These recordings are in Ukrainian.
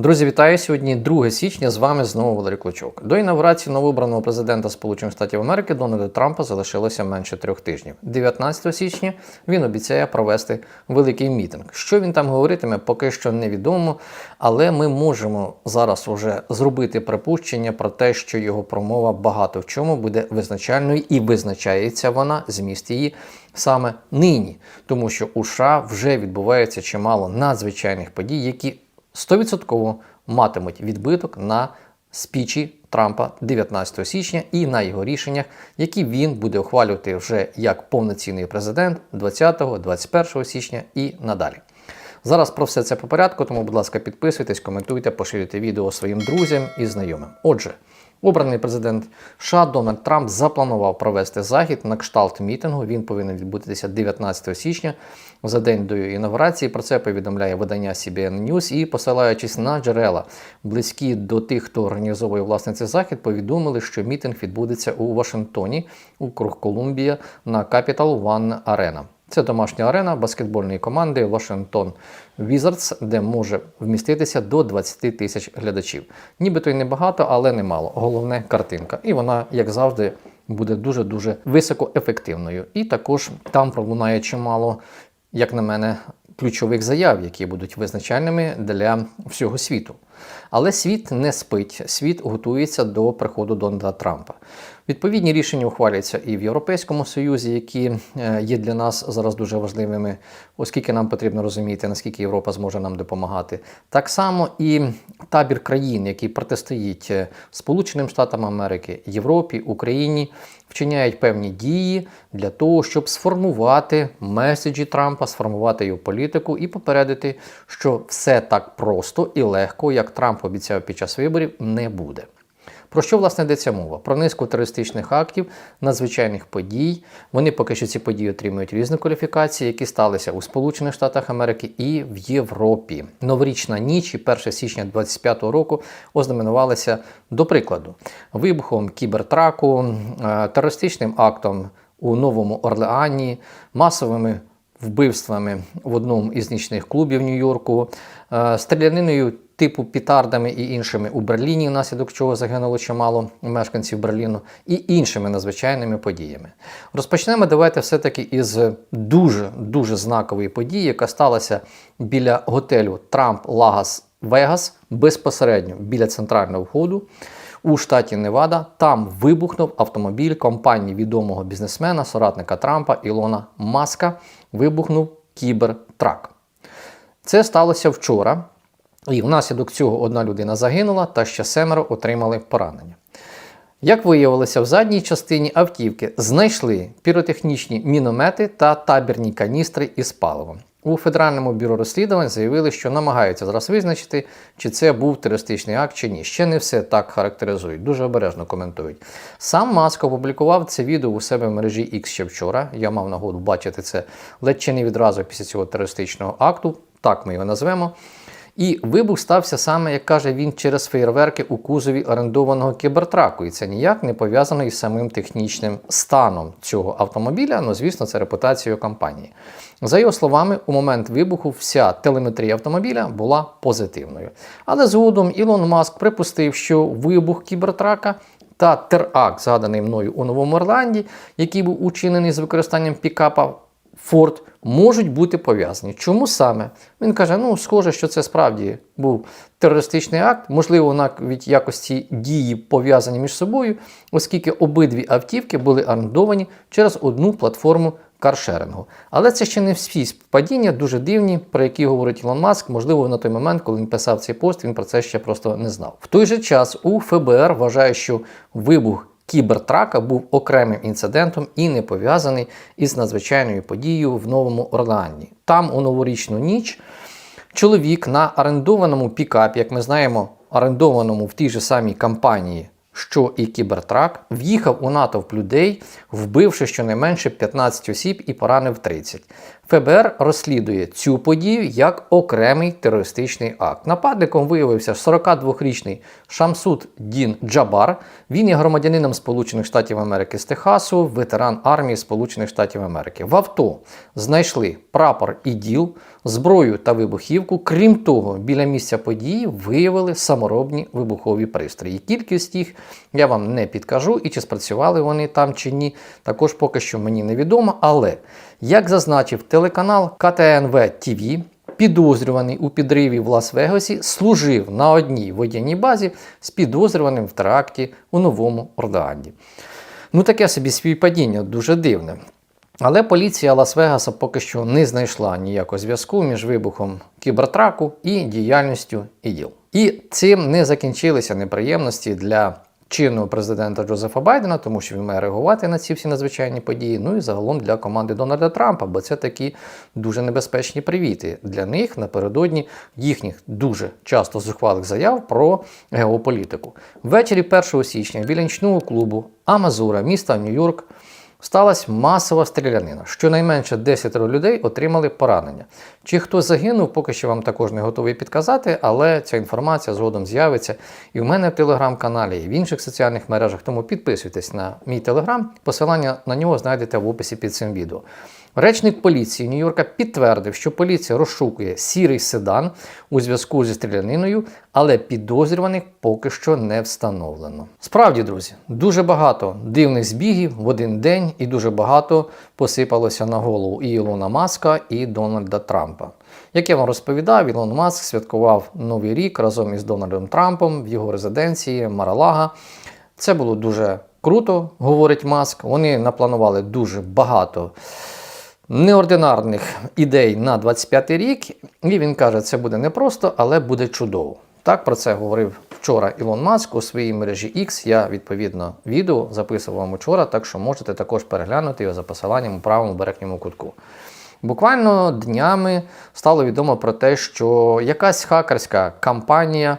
Друзі, вітаю сьогодні 2 січня. З вами знову Валерій Клочок. До інавгурації новообраного президента Сполучених Штатів Америки Дональда Трампа залишилося менше трьох тижнів. 19 січня він обіцяє провести великий мітинг. Що він там говоритиме, поки що невідомо, але ми можемо зараз уже зробити припущення про те, що його промова багато в чому буде визначальною і визначається вона зміст її саме нині, тому що у США вже відбувається чимало надзвичайних подій, які 100% матимуть відбиток на спічі Трампа 19 січня і на його рішеннях, які він буде ухвалювати вже як повноцінний президент 20-21 січня і надалі. Зараз про все це по порядку, тому, будь ласка, підписуйтесь, коментуйте, поширюйте відео своїм друзям і знайомим. Отже, обраний президент США Дональд Трамп запланував провести захід на кшталт мітингу. Він повинен відбутися 19 січня за день до інавгурації. Про це повідомляє видання CBN News і, посилаючись на джерела, близькі до тих, хто організовує власне цей захід, повідомили, що мітинг відбудеться у Вашингтоні, округ Колумбія на Capital One Arena. Це домашня арена баскетбольної команди Вашингтон Wizards, де може вміститися до 20 тисяч глядачів. Нібито й небагато, але немало. Головне картинка. І вона, як завжди, буде дуже-дуже високоефективною. І також там пролунає чимало, як на мене, ключових заяв, які будуть визначальними для всього світу. Але світ не спить, світ готується до приходу Дональда Трампа. Відповідні рішення ухваляються і в Європейському Союзі, які е, є для нас зараз дуже важливими, оскільки нам потрібно розуміти, наскільки Європа зможе нам допомагати. Так само і табір країн, які протистоїть е, Сполученим Штатам Америки, Європі, Україні, вчиняють певні дії для того, щоб сформувати меседжі Трампа, сформувати його політику і попередити, що все так просто і легко, як Трамп обіцяв під час виборів, не буде. Про що власне йдеться мова? Про низку терористичних актів, надзвичайних подій. Вони поки що ці події отримують різні кваліфікації, які сталися у Сполучених Штатах Америки і в Європі. Новорічна ніч і 1 січня 2025 року ознаменувалися, до прикладу, вибухом кібертраку, е, терористичним актом у Новому Орлеані, масовими вбивствами в одному із нічних клубів Нью-Йорку, е, стріляниною типу пітардами і іншими у Берліні, внаслідок чого загинуло чимало мешканців Берліну, і іншими надзвичайними подіями. Розпочнемо давайте все-таки із дуже дуже знакової події, яка сталася біля готелю Трамп Лагас Вегас безпосередньо біля центрального входу. У штаті Невада там вибухнув автомобіль компанії відомого бізнесмена, соратника Трампа Ілона Маска. Вибухнув кібертрак. Це сталося вчора, і внаслідок цього одна людина загинула, та ще семеро отримали поранення. Як виявилося, в задній частині автівки знайшли піротехнічні міномети та табірні каністри із паливом. У Федеральному бюро розслідувань заявили, що намагаються зараз визначити, чи це був терористичний акт чи ні. Ще не все так характеризують, дуже обережно коментують. Сам Маск опублікував це відео у себе в мережі X ще вчора. Я мав нагоду бачити це ледь чи не відразу після цього терористичного акту. Так ми його назвемо. І вибух стався саме, як каже він, через фейерверки у кузові орендованого кібертраку. І це ніяк не пов'язано із самим технічним станом цього автомобіля. Ну, звісно, це репутацією компанії. За його словами, у момент вибуху вся телеметрія автомобіля була позитивною. Але згодом Ілон Маск припустив, що вибух кібертрака. Та теракт, згаданий мною у Новому Орланді, який був учинений з використанням пікапа Ford, можуть бути пов'язані. Чому саме? Він каже: ну, схоже, що це справді був терористичний акт, можливо, навіть якості дії пов'язані між собою, оскільки обидві автівки були орендовані через одну платформу каршерингу. Але це ще не всі спадіння, дуже дивні, про які говорить Ілон Маск. Можливо, на той момент, коли він писав цей пост, він про це ще просто не знав. В той же час у ФБР вважає, що вибух кібертрака був окремим інцидентом і не пов'язаний із надзвичайною подією в Новому Орлеані. Там у новорічну ніч чоловік на орендованому пікапі, як ми знаємо, орендованому в тій же самій компанії. Що і кібертрак в'їхав у натовп людей, вбивши щонайменше 15 осіб і поранив 30. ФБР розслідує цю подію як окремий терористичний акт. Нападником виявився 42-річний Шамсуд Дін Джабар. Він є громадянином Сполучених Штатів Америки з Техасу, ветеран армії Сполучених Штатів Америки. В авто знайшли прапор і діл, зброю та вибухівку. Крім того, біля місця події виявили саморобні вибухові пристрої. Кількість їх я вам не підкажу, і чи спрацювали вони там чи ні, також поки що мені невідомо. Але як зазначив телеканал КТНВ ТВ, підозрюваний у підриві в Лас-Вегасі служив на одній воєнній базі з підозрюваним в теракті у Новому Орлеанді. Ну таке собі співпадіння дуже дивне. Але поліція Лас-Вегаса поки що не знайшла ніякого зв'язку між вибухом кібертраку і діяльністю іділ. І цим не закінчилися неприємності для чинного президента Джозефа Байдена, тому що він має реагувати на ці всі надзвичайні події. Ну і загалом для команди Дональда Трампа, бо це такі дуже небезпечні привіти для них напередодні їхніх дуже часто зухвалих заяв про геополітику. Ввечері 1 січня біля нічного клубу Амазура міста Нью-Йорк сталася масова стрілянина. Щонайменше 10 людей отримали поранення. Чи хто загинув, поки що вам також не готовий підказати, але ця інформація згодом з'явиться і в мене в телеграм-каналі, і в інших соціальних мережах. Тому підписуйтесь на мій телеграм. Посилання на нього знайдете в описі під цим відео. Речник поліції Нью-Йорка підтвердив, що поліція розшукує сірий седан у зв'язку зі стріляниною, але підозрюваних поки що не встановлено. Справді, друзі, дуже багато дивних збігів в один день і дуже багато посипалося на голову і Ілона Маска, і Дональда Трампа. Як я вам розповідав, Ілон Маск святкував Новий рік разом із Дональдом Трампом в його резиденції Маралага. Це було дуже круто, говорить Маск. Вони напланували дуже багато неординарних ідей на 25-й рік. І він каже, це буде непросто, але буде чудово. Так про це говорив вчора Ілон Маск у своїй мережі X. Я відповідно відео записував вам вчора, так що можете також переглянути його за посиланням у правому верхньому кутку. Буквально днями стало відомо про те, що якась хакерська кампанія,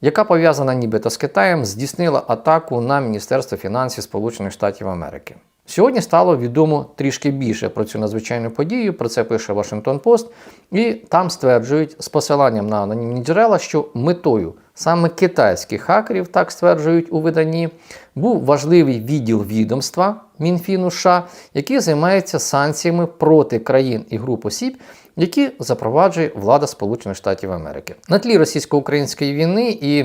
яка пов'язана нібито з Китаєм, здійснила атаку на Міністерство фінансів Сполучених Штатів Америки. Сьогодні стало відомо трішки більше про цю надзвичайну подію. Про це пише Washington Post, і там стверджують з посиланням на анонімні джерела, що метою саме китайських хакерів, так стверджують у виданні, був важливий відділ відомства Мінфіну США, який займається санкціями проти країн і груп осіб, які запроваджує влада Сполучених Штатів Америки. На тлі російсько-української війни і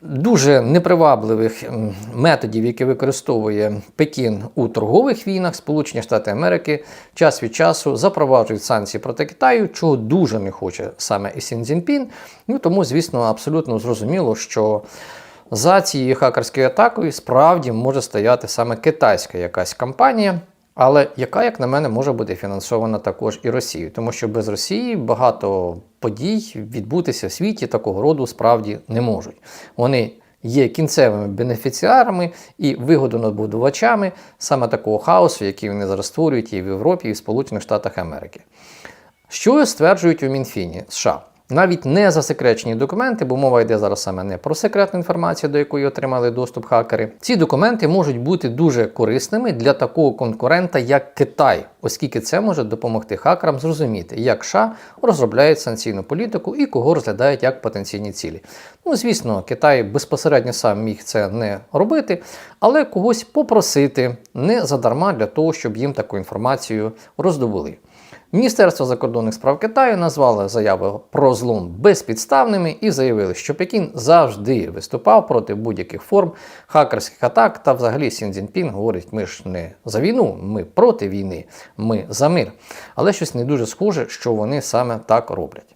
дуже непривабливих методів, які використовує Пекін у торгових війнах, Сполучені Штати Америки час від часу запроваджують санкції проти Китаю, чого дуже не хоче саме і Сін Цзіньпін. Ну тому, звісно, абсолютно зрозуміло, що за цією хакерською атакою справді може стояти саме китайська якась компанія. Але яка, як на мене, може бути фінансована також і Росією, тому що без Росії багато подій відбутися в світі такого роду справді не можуть. Вони є кінцевими бенефіціарами і вигодонабудувачами саме такого хаосу, який вони зараз створюють і в Європі, і в Сполучених Штатах Америки. Що стверджують у Мінфіні США? Навіть не засекречені документи, бо мова йде зараз саме не про секретну інформацію, до якої отримали доступ хакери. Ці документи можуть бути дуже корисними для такого конкурента, як Китай, оскільки це може допомогти хакерам зрозуміти, як США розробляють санкційну політику і кого розглядають як потенційні цілі. Ну, звісно, Китай безпосередньо сам міг це не робити, але когось попросити не задарма для того, щоб їм таку інформацію роздобули. Міністерство закордонних справ Китаю назвало заяви про злом безпідставними і заявили, що Пекін завжди виступав проти будь-яких форм хакерських атак. Та взагалі Сін Цзіньпін говорить: ми ж не за війну, ми проти війни, ми за мир. Але щось не дуже схоже, що вони саме так роблять.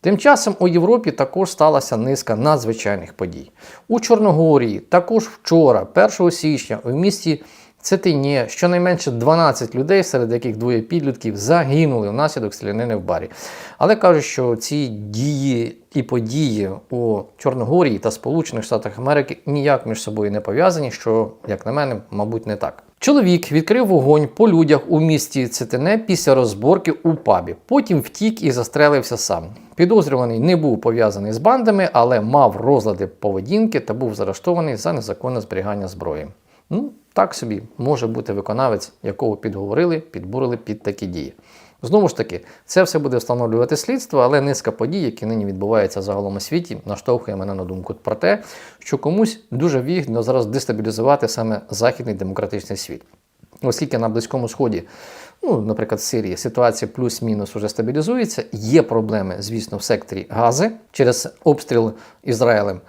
Тим часом у Європі також сталася низка надзвичайних подій. У Чорногорії також вчора, 1 січня, у місті Цетині щонайменше 12 людей, серед яких двоє підлітків, загинули внаслідок стрілянини в барі. Але кажуть, що ці дії і події у Чорногорії та Сполучених Штатах Америки ніяк між собою не пов'язані, що, як на мене, мабуть, не так. Чоловік відкрив вогонь по людях у місті Цитине після розборки у пабі. Потім втік і застрелився сам. Підозрюваний не був пов'язаний з бандами, але мав розлади поведінки та був заарештований за незаконне зберігання зброї. Ну, так собі може бути виконавець, якого підговорили, підбурили під такі дії. Знову ж таки, це все буде встановлювати слідство, але низка подій, які нині відбуваються загалом у світі, наштовхує мене на думку про те, що комусь дуже вигідно зараз дестабілізувати саме західний демократичний світ. Оскільки на Близькому Сході, ну, наприклад, в Сирії, ситуація плюс-мінус вже стабілізується, є проблеми, звісно, в секторі Гази через обстріл Ізраїлем.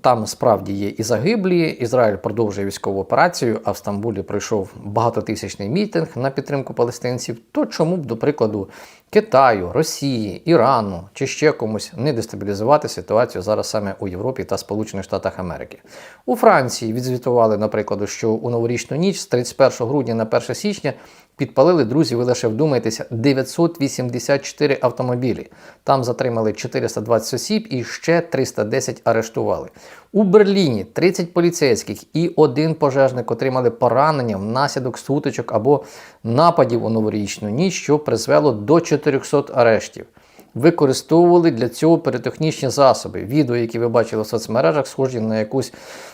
Там справді є і загиблі. Ізраїль продовжує військову операцію, а в Стамбулі пройшов багатотисячний мітинг на підтримку палестинців. То чому б, до прикладу, Китаю, Росії, Ірану чи ще комусь не дестабілізувати ситуацію зараз саме у Європі та Сполучених Штатах Америки? У Франції відзвітували, наприклад, що у новорічну ніч з 31 грудня на 1 січня підпалили друзі. Ви лише вдумайтеся 984 автомобілі. Там затримали 420 осіб і ще 310 арештували. У Берліні 30 поліцейських і один пожежник отримали поранення внаслідок сутичок або нападів у новорічну ніч, що призвело до 400 арештів. Використовували для цього піротехнічні засоби. Відео, які ви бачили в соцмережах, схожі на якусь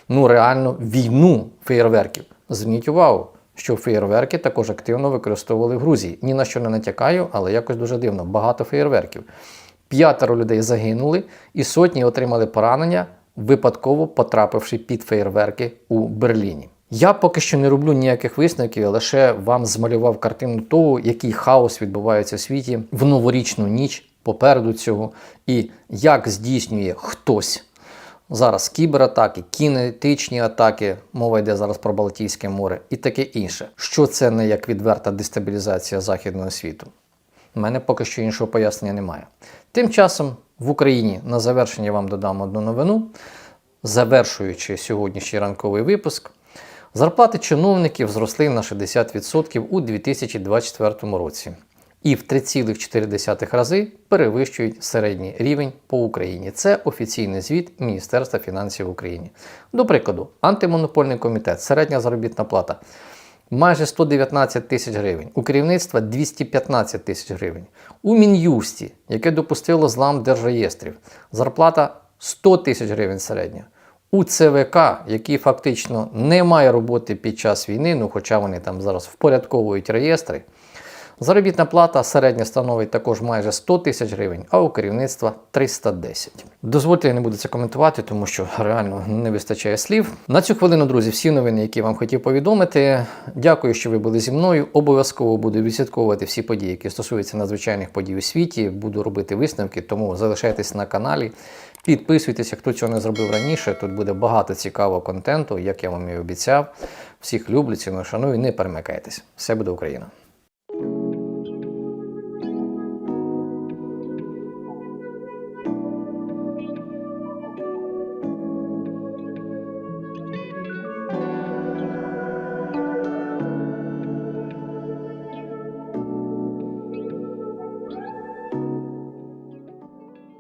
ну реальну війну феєрверків. Зверніть увагу, що феєрверки також активно використовували в Грузії. Ні на що не натякаю, але якось дуже дивно. Багато феєрверків. П'ятеро людей загинули, і сотні отримали поранення, випадково потрапивши під феєрверки у Берліні. Я поки що не роблю ніяких висновків, я лише вам змалював картину того, який хаос відбувається в світі в новорічну ніч попереду цього, і як здійснює хтось зараз кібератаки, кінетичні атаки, мова йде зараз про Балтійське море і таке інше. Що це не як відверта дестабілізація західного світу? У мене поки що іншого пояснення немає. Тим часом в Україні на завершення вам додам одну новину, завершуючи сьогоднішній ранковий випуск. Зарплати чиновників зросли на 60% у 2024 році і в 3,4 рази перевищують середній рівень по Україні. Це офіційний звіт Міністерства фінансів України. До прикладу, антимонопольний комітет, середня заробітна плата майже 119 тисяч гривень, у керівництва 215 тисяч гривень. У Мін'юсті, яке допустило злам держреєстрів, зарплата 100 тисяч гривень середня. У ЦВК, який фактично не має роботи під час війни, ну хоча вони там зараз впорядковують реєстри, заробітна плата середня становить також майже 100 тисяч гривень, а у керівництва 310. Дозвольте, я не буду це коментувати, тому що реально не вистачає слів. На цю хвилину, друзі, всі новини, які вам хотів повідомити. Дякую, що ви були зі мною. Обов'язково буду відслідковувати всі події, які стосуються надзвичайних подій у світі. Буду робити висновки, тому залишайтесь на каналі. Підписуйтеся, хто цього не зробив раніше. Тут буде багато цікавого контенту, як я вам і обіцяв. Всіх люблю, ціную, шаную, не перемикайтесь. Все буде Україна!